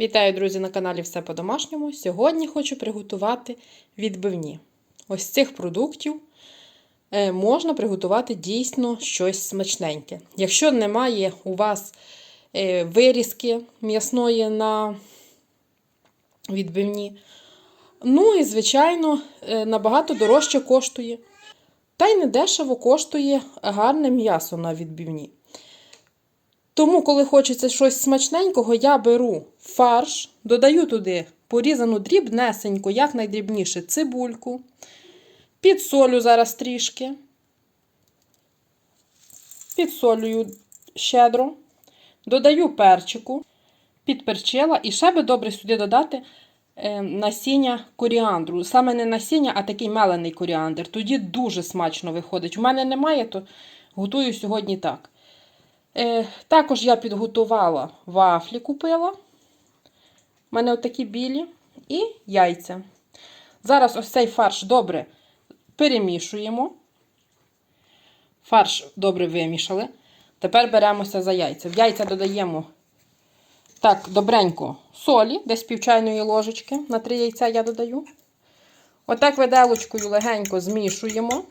Вітаю, друзі, на каналі Все по-домашньому. Сьогодні хочу приготувати відбивні. Ось цих продуктів е, можна приготувати дійсно щось смачненьке. Якщо немає у вас е, вирізки м'ясної на відбивні, ну і, звичайно, е, набагато дорожче коштує. Та й недешево коштує гарне м'ясо на відбивні. Тому, коли хочеться щось смачненького, я беру фарш, додаю туди порізану дрібнесенько, якнайдрібніше цибульку, підсолю зараз трішки, підсолюю щедро, додаю перчику, підперчила і ще би добре сюди додати е, насіння коріандру. Саме не насіння, а такий мелений коріандр. Тоді дуже смачно виходить. У мене немає, то готую сьогодні так. Е, також я підготувала вафлі, купила. У мене отакі білі і яйця. Зараз ось цей фарш добре перемішуємо. Фарш добре вимішали. Тепер беремося за яйця. В яйця додаємо так, добренько солі, десь пів чайної ложечки. На три яйця я додаю. Отак виделочкою легенько змішуємо.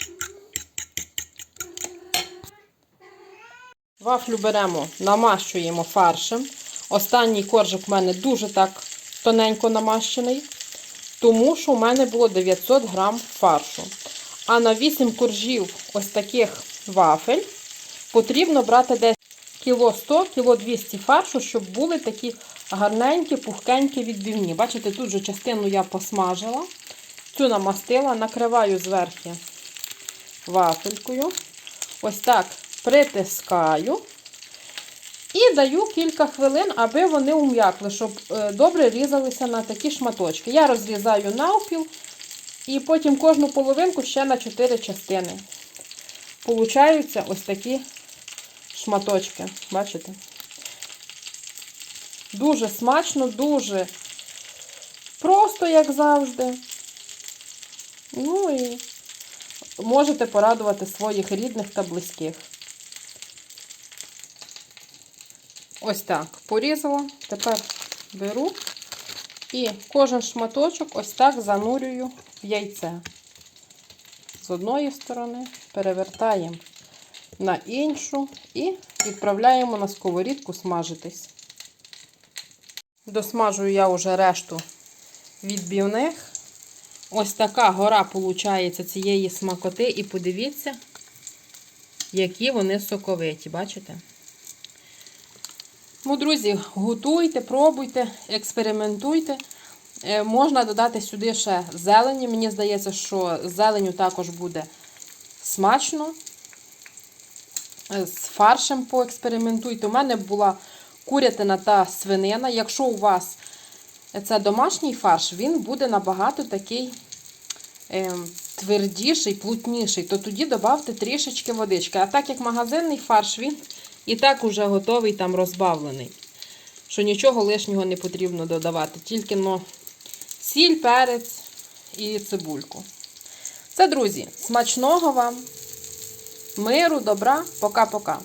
Вафлю беремо, намащуємо фаршем. Останній коржик в мене дуже так тоненько намащений, тому що в мене було 900 грам фаршу. А на 8 коржів ось таких вафель потрібно брати десь кіло 100 кіло 200 фаршу, щоб були такі гарненькі, пухкенькі відбивні. Бачите, тут же частину я посмажила, цю намастила, накриваю зверху вафелькою. Ось так притискаю і даю кілька хвилин, аби вони ум'якли, щоб добре різалися на такі шматочки. Я розрізаю навпіл і потім кожну половинку ще на 4 частини. Получаються ось такі шматочки. Бачите? Дуже смачно, дуже просто, як завжди. Ну і можете порадувати своїх рідних та близьких. Ось так порізала. Тепер беру і кожен шматочок ось так занурюю в яйце. З одної сторони перевертаємо на іншу і відправляємо на сковорідку смажитись. Досмажую я вже решту відбівних. Ось така гора виходить цієї смакоти. І подивіться, які вони соковиті, бачите? Ну, друзі, готуйте, пробуйте, експериментуйте. Е, можна додати сюди ще зелені. Мені здається, що зеленю також буде смачно. Е, З фаршем поекспериментуйте. У мене була курятина та свинина. Якщо у вас це домашній фарш, він буде набагато такий е, твердіший, плутніший, то тоді додавте трішечки водички. А так як магазинний фарш, він і так уже готовий там розбавлений. Що нічого лишнього не потрібно додавати. Тільки ну, сіль, перець і цибульку. Це, друзі, смачного вам, миру, добра, пока-пока.